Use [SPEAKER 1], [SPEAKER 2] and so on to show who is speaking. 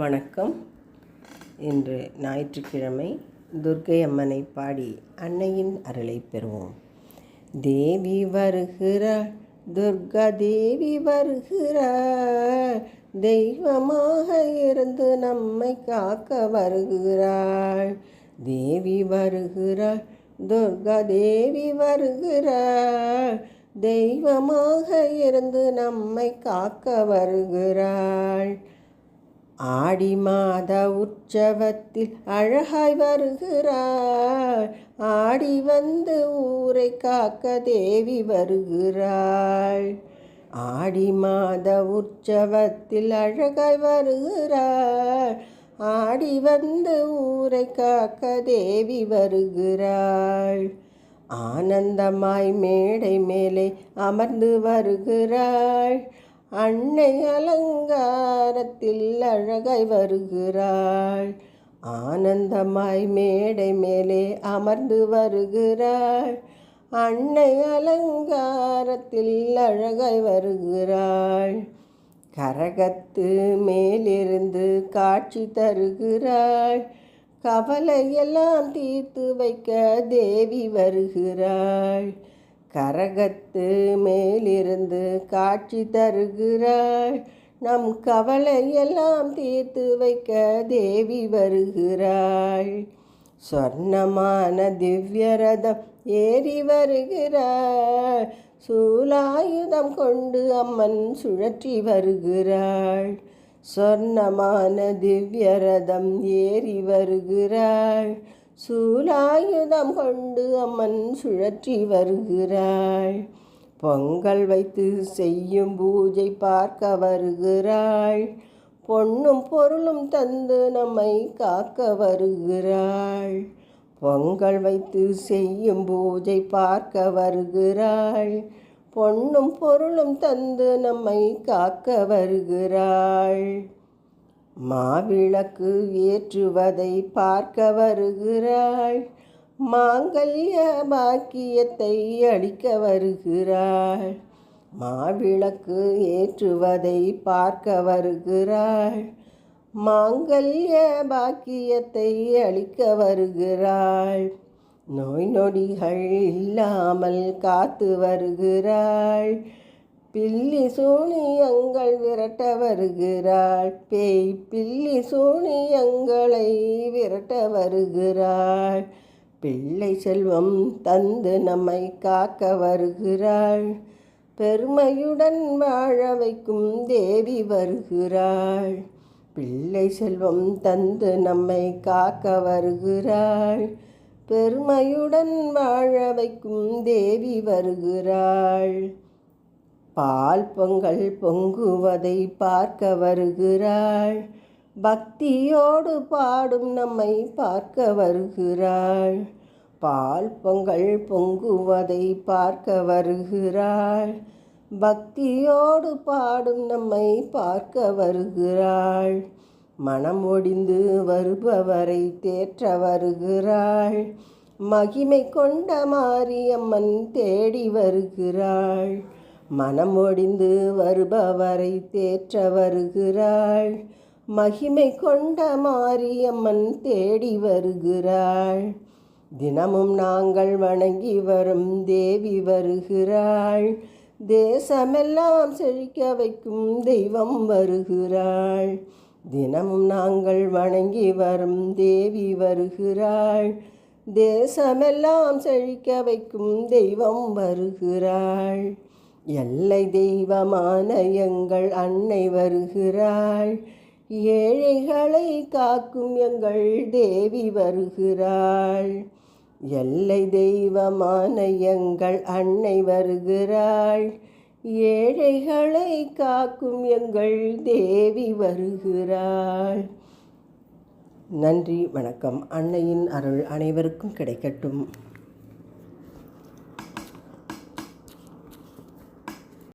[SPEAKER 1] வணக்கம். இன்று ஞாயிற்றுக்கிழமை துர்க்கை அம்மனை பாடி அன்னையின் அருளை பெறுவோம். தேவி வருகிறார் துர்கா தேவி வருகிறாள் தெய்வமாக இருந்து நம்மை காக்க வருகிறாள். தேவி வருகிறாள் துர்கா தேவி வருகிறாள் தெய்வமாக இருந்து நம்மை காக்க வருகிறாள். ஆடி மாத உற்சவத்தில் அழகாய் வருகிறாள். ஆடி வந்து ஊரை காக்க தேவி வருகிறாள். ஆடி மாத உற்சவத்தில் அழகாய் வருகிறாள். ஆடி வந்து ஊரை காக்க தேவி வருகிறாள். ஆனந்தமாய் மேடை மேலே அமர்ந்து வருகிறாள். அன்னை அலங்காரத்தில் அழகாய் வருகிறாள். ஆனந்தமாய் மேடை மேலே அமர்ந்து வருகிறாள். அன்னை அலங்காரத்தில் அழகாய் வருகிறாள். கரகத்து மேலிருந்து காட்சி தருகிறாள். கவலையெல்லாம் தீர்த்து வைக்க தேவி வருகிறாள். கரகத்து மேலிருந்து காட்சி தருகிறாள். நம் கவலையெல்லாம் தீர்த்து வைக்க தேவி வருகிறாள். சொர்ணமான திவ்யரதம் ஏறி வருகிறாள். சூலாயுதம் கொண்டு அம்மன் சுழற்றி வருகிறாள். சொர்ணமான திவ்யரதம் ஏறி வருகிறாள். சூலாயுதம் கொண்டு அம்மன் சுழற்றி வருகிறாள். பொங்கல் வைத்து செய்யும் பூஜை பார்க்க வருகிறாள். பொன்னும் பொருளும் தந்து நம்மை காக்க வருகிறாள். பொங்கல் வைத்து செய்யும் பூஜை பார்க்க வருகிறாள். பொன்னும் பொருளும் தந்து நம்மை காக்க வருகிறாள். மாவிளக்கு ஏற்றுவதை பார்க்க வருகிறாள். மாங்கல்ய பாக்கியத்தை அளிக்க வருகிறாள். மாவிளக்கு ஏற்றுவதை பார்க்க வருகிறாள். மாங்கல்ய பாக்கியத்தை அளிக்க வருகிறாள். நோய் நொடிகள் இல்லாமல் காத்து வருகிறாள். பில்லி சூனியங்கள் விரட்ட வருகிறாள். பேய் பில்லி சூனியங்களை விரட்ட வருகிறாள். பிள்ளை செல்வம் தந்து நம்மை காக்க வருகிறாள். பெருமையுடன் வாழ வைக்கும் தேவி வருகிறாள். பிள்ளை செல்வம் தந்து நம்மை காக்க வருகிறாள். பெருமையுடன் வாழ வைக்கும் தேவி வருகிறாள். பால் பொங்கல் பொங்குவதை பார்க்க வருகிறாள். பக்தியோடு பாடும் நம்மை பார்க்க வருகிறாள். பால் பொங்கல் பொங்குவதை பார்க்க வருகிறாள். பக்தியோடு பாடும் நம்மை பார்க்க வருகிறாள். மனம் ஒடிந்து வருபவரை தேற்ற வருகிறாள். மகிமை கொண்ட மாரியம்மன் தேடி வருகிறாள். மனம் ஒடிந்து வருபவரை தேற்ற வருகிறாள். மகிமை கொண்ட மாரியம்மன் தேடி வருகிறாள். தினமும் நாங்கள் வணங்கி வரும் தேவி வருகிறாள். தேசமெல்லாம் செழிக்க வைக்கும் தெய்வம் வருகிறாள். தினமும் நாங்கள் வணங்கி வரும் தேவி வருகிறாள். தேசமெல்லாம் செழிக்க வைக்கும் தெய்வம் வருகிறாள். எல்லை தெய்வமான எங்கள் அன்னை வருகிறாள். ஏழைகளை காக்கும் எங்கள் தேவி வருகிறாள். எல்லை தெய்வமான எங்கள் அன்னை வருகிறாள். ஏழைகளை காக்கும் எங்கள் தேவி வருகிறாள். நன்றி வணக்கம். அன்னையின் அருள் அனைவருக்கும் கிடைக்கட்டும்.